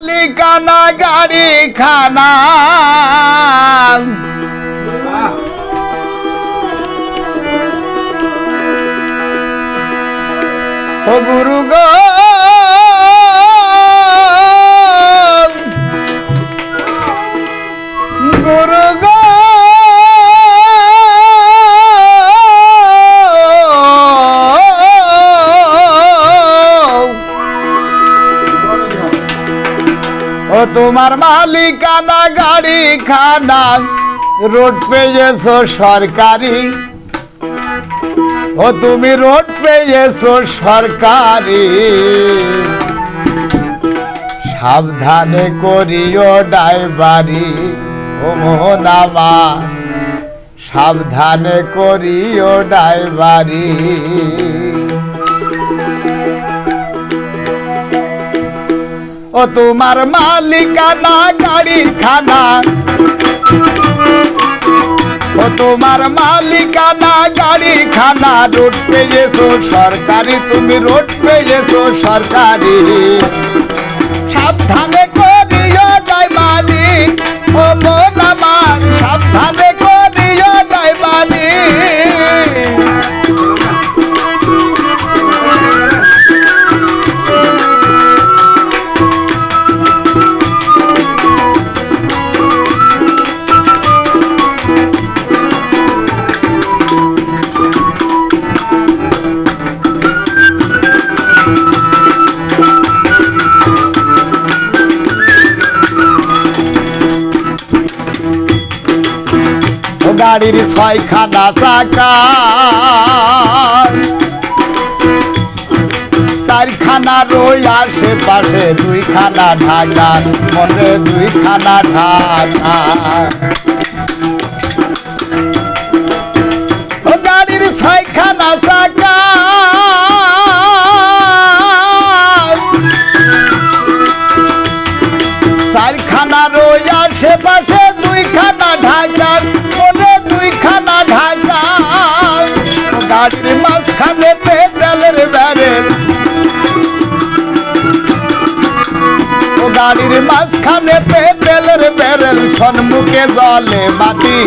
মালিকানা গাড়ি খানা ও গুরু গো তোমার মালিকানা গাড়ি খানা রোড পেয়েছ সরকারি। ও তুমি রোড পেয়েছ সরকারি। সাবধানে করিও ডাইবারি ও মোহন আমার। সাবধানে করিও ডাইবারি ও তোমার মালিকানা গাড়ি খানা ও তোমার মালিকানা গাড়ি খানা রোড পেয়েছ সরকারি, তুমি রোড পেয়েছ সরকারি। সাবধানে করিও ডাইবানি ও মন আমার, সাবধানে গাড়ির ছয়খানা চাকা চারখানা রই আশেপাশে দুইখানা ঢাকা মনে দুইখানা ঢাকা রই আশেপাশে গাড়ির মাঝখানে তেলের ব্যারেল গাড়ির মাঝখানে তেলের ব্যারেল সন্মুখে জলে বাতি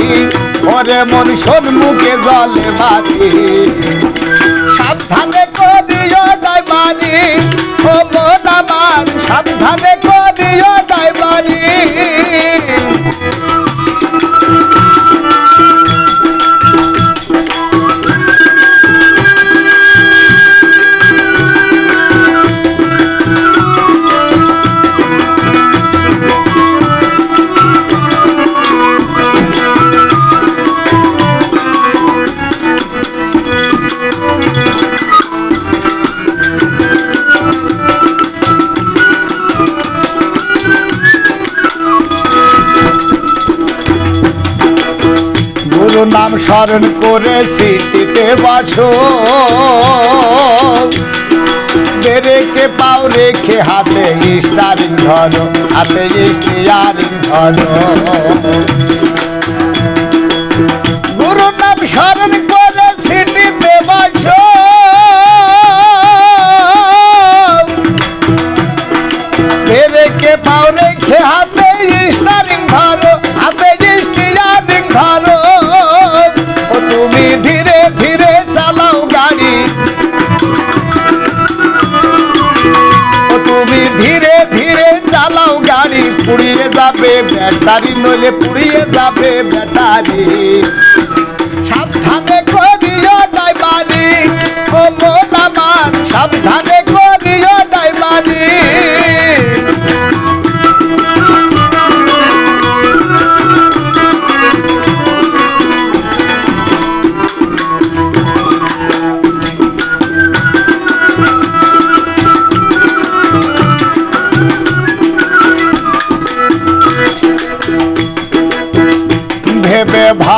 ওরে মন সন্মুখে জলে বাতি সাবধানে করিও ডাইবারি মন আমার সাবধানে নাম স্মরণ করে সিটিতে বাসো। বেরেকে পাও রেখে হাতে স্টারিং ধরো হাতে স্টিয়ারিং ধরো পুড়িয়ে যাবে ব্যাটারি নইলে পুড়িয়ে যাবে ব্যাটারি। সাবধানে করিও ডাইবারি ও মন মান সাবধানে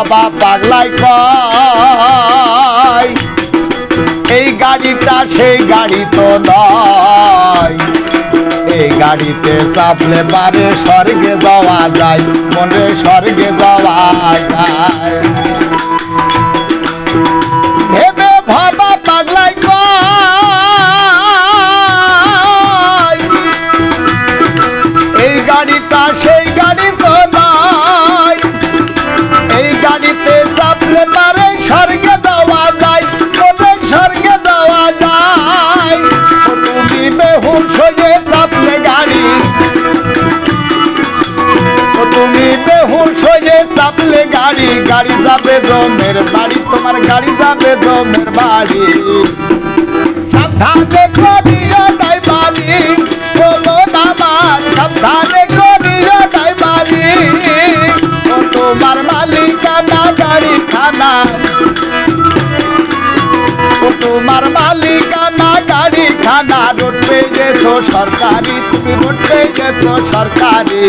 ভাবা পাগলাই কয়। এই গাড়িটা সেই গাড়ি তো নয়। এই গাড়িতে চাপলে পারে স্বর্গে যাওয়া যায়, মনে স্বর্গে যাওয়া যায়। গাড়ি যাবে জমের বাড়ি, তোমার গাড়ি যাবে জমের বাড়ি। সাবধানে করিও ড্রাইভারি বলো নামাজ সাবধানে করিও ড্রাইভারি ও তোমার মালিকানা গাড়ি খানা তোমার মালিকানা গাড়ি খানা রোড গেছো সরকারি, তুমি রোড গেছো সরকারি।